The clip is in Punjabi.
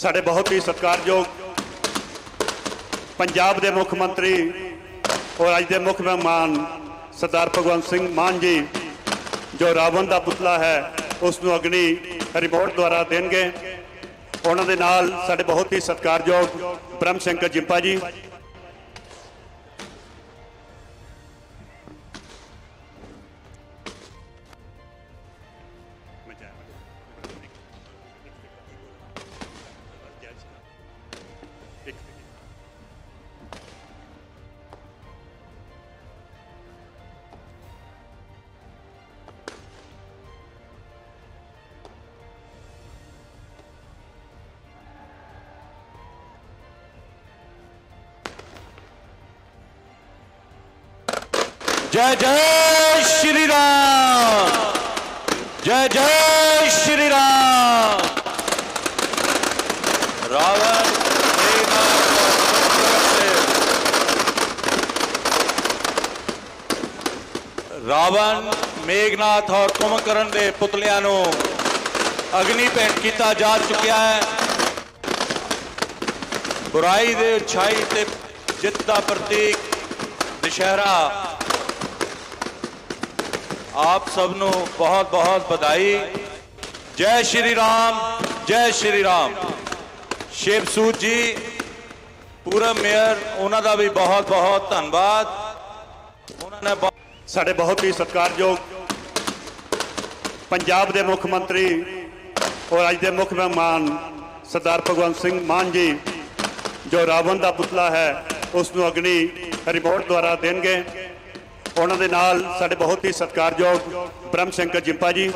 ਸਾਡੇ ਬਹੁਤ ਹੀ ਸਤਿਕਾਰਯੋਗ ਪੰਜਾਬ ਦੇ ਮੁੱਖ ਮੰਤਰੀ ਔਰ ਅੱਜ ਦੇ ਮੁੱਖ ਮਹਿਮਾਨ ਸਰਦਾਰ ਭਗਵੰਤ ਸਿੰਘ ਮਾਨ ਜੀ, ਜੋ ਰਾਵਣ ਦਾ ਪੁਤਲਾ ਹੈ, ਉਸ ਨੂੰ ਅਗਨੀ ਰਿਮੋਟ ਦੁਆਰਾ ਦੇਣਗੇ। ਉਹਨਾਂ ਦੇ ਨਾਲ ਸਾਡੇ ਬਹੁਤ ਹੀ ਸਤਿਕਾਰਯੋਗ ਬ੍ਰਹਮ ਸ਼ੰਕਰ ਜਿੰਪਾ ਜੀ ਜੈ ਜੈ ਸ਼੍ਰੀ ਰਾਮ। ਜੈ ਜੈ ਸ਼੍ਰੀ ਰਾਮ। ਰਾਵਣ ਰਾਵਣ ਮੇਗਨਾਥ ਔਰ ਕੁੰਭਕਰਨ ਦੇ ਪੁਤਲਿਆਂ ਨੂੰ ਅਗਨੀ ਭੇਟ ਕੀਤਾ ਜਾ ਚੁੱਕਿਆ ਹੈ। ਬੁਰਾਈ ਦੇ ਉਛਾਈ ਤੇ ਜਿੱਤ ਦਾ ਪ੍ਰਤੀਕ ਦੁਸ਼ਹਿਰਾ ਆਪ ਸਭ ਨੂੰ ਬਹੁਤ ਬਹੁਤ ਵਧਾਈ। ਜੈ ਸ਼੍ਰੀ ਰਾਮ, ਜੈ ਸ਼੍ਰੀ ਰਾਮ। ਸ਼ਿਵ ਸੂਤ ਜੀ ਪੂਰਾ ਮੇਅਰ, ਉਹਨਾਂ ਦਾ ਵੀ ਬਹੁਤ ਬਹੁਤ ਧੰਨਵਾਦ। ਉਹਨਾਂ ਨੇ ਬਹੁਤ ਸਾਡੇ ਬਹੁਤ ਹੀ ਸਤਿਕਾਰਯੋਗ ਪੰਜਾਬ ਦੇ ਮੁੱਖ ਮੰਤਰੀ ਔਰ ਅੱਜ ਦੇ ਮੁੱਖ ਮਹਿਮਾਨ ਸਰਦਾਰ ਭਗਵੰਤ ਸਿੰਘ ਮਾਨ ਜੀ, ਜੋ ਰਾਵਣ ਦਾ ਪੁਤਲਾ ਹੈ ਉਸ ਨੂੰ ਅਗਨੀ ਰਿਮੋਟ ਦੁਆਰਾ ਦੇਣਗੇ। ਉਹਨਾਂ ਦੇ ਨਾਲ ਸਾਡੇ ਬਹੁਤ ਹੀ ਸਤਿਕਾਰਯੋਗ ਬ੍ਰਹਮ ਸ਼ੰਕਰ ਜਿੰਪਾ ਜੀ